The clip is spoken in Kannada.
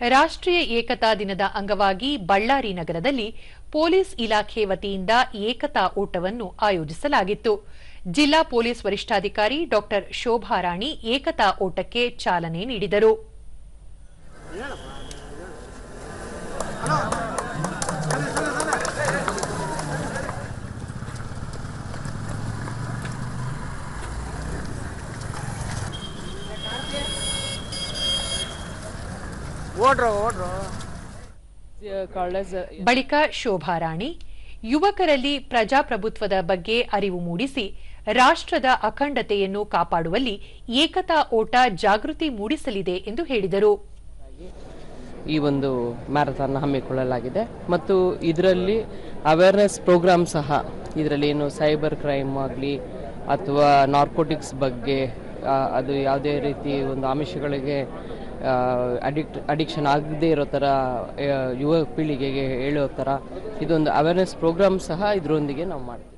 ರಾಷ್ಟ್ರೀಯ ಏಕತಾ ದಿನದ ಅಂಗವಾಗಿ ಬಳ್ಳಾರಿ ನಗರದಲ್ಲಿ ಪೊಲೀಸ್ ಇಲಾಖೆ ವತಿಯಿಂದ ಏಕತಾ ಓಟವನ್ನು ಆಯೋಜಿಸಲಾಗಿತ್ತು. ಜಿಲ್ಲಾ ಪೊಲೀಸ್ ವರಿಷ್ಠಾಧಿಕಾರಿ ಡಾ ಶೋಭಾ ರಾಣಿ ಏಕತಾ ಓಟಕ್ಕೆ ಚಾಲನೆ ನೀಡಿದರು. ಬಳಿಕ ಶೋಭಾರಾಣಿ ಯುವಕರಲ್ಲಿ ಪ್ರಜಾಪ್ರಭುತ್ವದ ಬಗ್ಗೆ ಅರಿವು ಮೂಡಿಸಿ ರಾಷ್ಟ್ರದ ಅಖಂಡತೆಯನ್ನು ಕಾಪಾಡುವಲ್ಲಿ ಏಕತಾ ಓಟ ಜಾಗೃತಿ ಮೂಡಿಸಲಿದೆ ಎಂದು ಹೇಳಿದರು. ಈ ಒಂದು ಮ್ಯಾರಥಾನ್ ಹಮ್ಮಿಕೊಳ್ಳಲಾಗಿದೆ. ಮತ್ತು ಇದರಲ್ಲಿ ಅವೇರ್ನೆಸ್ ಪ್ರೋಗ್ರಾಮ್ ಸಹ ಇದರಲ್ಲಿ ಏನು ಸೈಬರ್ ಕ್ರೈಮ್ ಆಗಲಿ ಅಥವಾ ನಾರ್ಕೋಟಿಕ್ಸ್ ಬಗ್ಗೆ ಅದು ಯಾವುದೇ ರೀತಿ ಒಂದು ಆಮಿಷಗಳಿಗೆ ಅಡಿಕ್ಟ್ ಅಡಿಕ್ಷನ್ ಆಗದೇ ಇರೋ ಥರ ಯುವ ಪೀಳಿಗೆಗೆ ಹೇಳೋ ಥರ ಇದೊಂದು ಅವೇರ್ನೆಸ್ ಪ್ರೋಗ್ರಾಮ್ ಸಹ ಇದರೊಂದಿಗೆ ನಾವು ಮಾಡ್ತೀವಿ.